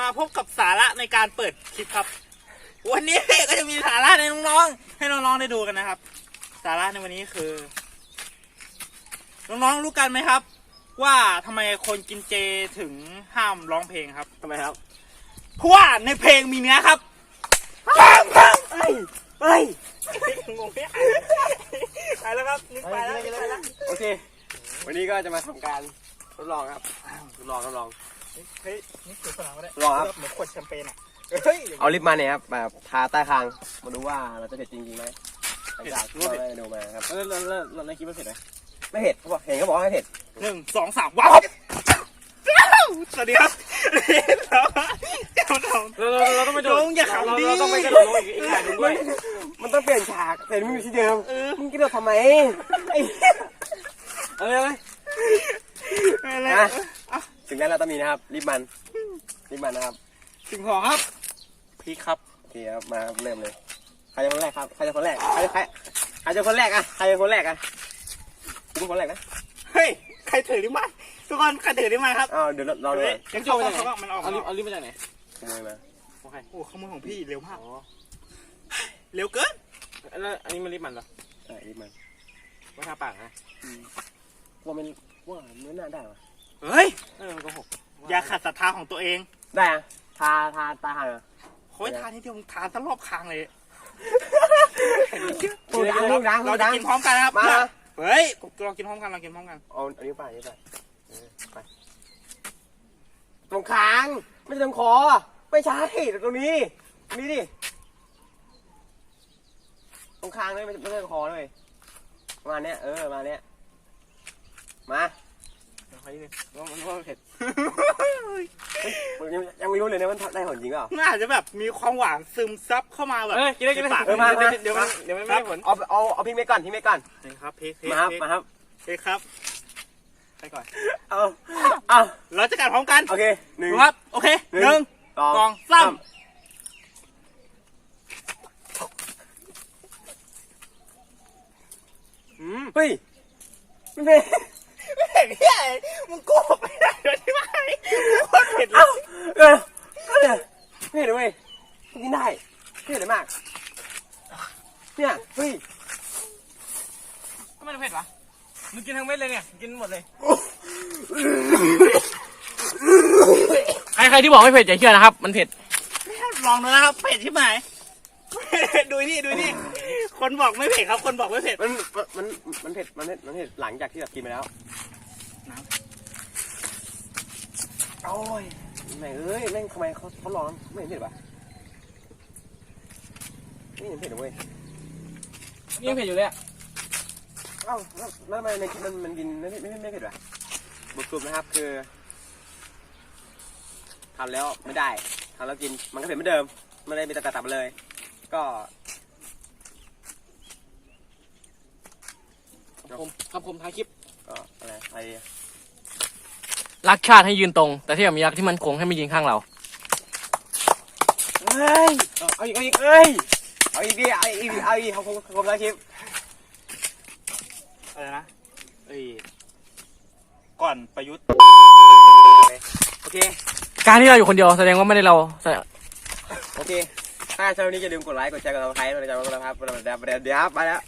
มาพบกับสาระในการเปิดคลิปครับ วันนี้ก็จะมีสาระในน้องๆ ให้น้องๆได้ดูกันนะครับ สาระในวันนี้คือ น้องๆรู้กันไหมครับ ว่าทำไมคนกินเจถึงห้ามร้องเพลงครับทำไมครับ เพราะว่าในเพลงมีเนื้อครับพังพังเฮ้ยเฮ้ยงงไหมไปแล้วครับนึกไปแล้วนึกไปแล้วโอเค วันนี้ก็จะมาทำการทดลองครับ ทดลองทดลอง เฮ้ยนี่คือสนามก็ได้รอครับ เหมือนขวดแชมเปญอะเฮ้ยเอาลิปมาเนี่ยครับแบบทาใต้คางมาดูว่าเราจะเผ็ดจริงๆไหมหลังจากที่เราได้ดูมาครับ แล้วแล้วแล้วแล้วในคลิปมันเสร็จไหมไม่เผ็ดเขาบอกเห็นเขาบอกว่าไม่เผ็ดหนึ่งสองสามว้าวสวัสดีครับเราเราเราเราเราต้องไปโดดลงอย่าขำเราดิเราต้องไปกระโดดลงอีกอีกแข่งหนึ่งด้วยมันต้องเปลี่ยนฉากแต่ไม่มีที่เดิมเออมึงกินเราทำไมไอ้เอาเลยไหมอะไรนะ ถึงนั้นเราต้องมีนะครับลิปมันลิปมันนะครับสิ่งของครับพริกครับโอเคครับมาครับเริ่มเลยใครจะคนแรกครับใครจะคนแรกใครใครใครจะคนแรกอะใครจะคนแรกอะกูเป็นคนแรกนะเฮ้ยใครถือนี่มาทุกคนใครถือนี่มาครับอ้าวเดี๋ยวเราดูก่อนยังจบมาจากไหนมันออกเอาลิฟต์เอาลิฟต์มาจากไหนขโมยมาโอเคโอ้ขโมยของพี่เร็วมากอ๋อเร็วเกินแล้วอันนี้มันลิฟต์มันเหรอใช่ลิปมันว่าทาปากนะว่ามันว่าเนื้อหน้าได้ปะ เฮ้ยเออมันโก็หกอย่าขัดศรัทธาของตัวเองได้อะทาทาตาหางอะโค้ยทานนี่เดียวมึงทานตลอบคางเลยพูดดังพูดดังพูเราดจะดัง กินพร้อมกันนะครับมา เฮ้ยเรากินพร้อมกันเรากินพร้อมกันเอาอันนี้ไปอันนี้ไปเออไปตรงคางไม่ใช่ตรงคอ ไม่ใช่ตรงนี้ตรงนี้ดิตรงคางเลยไม่ไม่ใช่ตรงคอเลยประมาณเนี้ยเออประมาณเนี้ยมา เดี๋ยวใครนี่ว่ามันว่ามันเผ็ดยังยังไม่รู้เลยนะมันได้ผลจริงเปล่า น่าจะแบบมีความหวานซึมซับเข้ามาแบบเออกินได้กินได้ในปากเออมามา เดี๋ยวมันเดี๋ยวมันไม่ได้ผลเอาเอาเอาพิงเมฆก่อนพิงเมฆก่อนนี่ครับเพกเพกมาครับพกมาครับเพกครับไปก่อน เอาเอาเราจะกัดพร้อมกันโอเคหนึ่ง ครับ โอเคหนึ่งสองสองสามอืมเฮ้ยไม่เป็น เฮียมึงโกหกไม่ได้เลยใช่ไหมโคตรเผ็ดเลยเออเออไม่เห็นเลยเว้ยกินได้เห็นเลยมาก เนี่ยเฮ้ยทำไมมันเผ็ดวะมึงกินทั้งเม็ดเลยเนี่ยกินหมดเลยใครใครที่บอกไม่เผ็ดอย่าเชื่อนะครับ มันเผ็ดลองดูนะครับเผ็ดใช่ไหมดูนี่ดูนี่คนบอกไม่เผ็ดครับ คนบอกไม่เผ็ดมันมันมันเผ็ดมันเผ็ดมันเผ็ดหลังจากที่แบบกินไปแล้ว น้โอ้ยแม่งเอ้ยแม่งทำไมเขาเขาลองไม่เห็นเผ็ดวะไม่เห็นเผ็ดเลยเว้ยนี่ยังเผ็ดอยู่เลยอะเอ้าแล้วแล้วทำไมในคลิปมันมันกินไม่ไม่ไม่ไม่เผ็ดวะบทสรุปนะครับคือทำแล้วไม่ได้ทำแล้วกินมันก็เผ็ดเหมือนเดิมไม่ได้มีแต่ตับๆมาเลย ก็ผมครับผมท้ายคลิป ก็อะไรอะไรรักชาติให้ยืนตรง แต่ที่แบบมีรักที่มันคงให้ไม่ยืนข้างเรา เฮ้ยเอาเอาอีกเอาอีกเอ้ยเอาอีกดิเอาอีกเอาอีกเขาคงคงแล้วคลิปอะไรนะเอ้ยก่อนประยุทธ์โอเคการที่เราอยู่คนเดียวแสดงว่าไม่ได้เราโอเคถ้าชอบวันนี้อย่าลืมกดไลค์กดแชร์กดซับสไครต์ด้วยนะครับกดติดตามเดี๋ยวเดี๋ยวไปแล้ว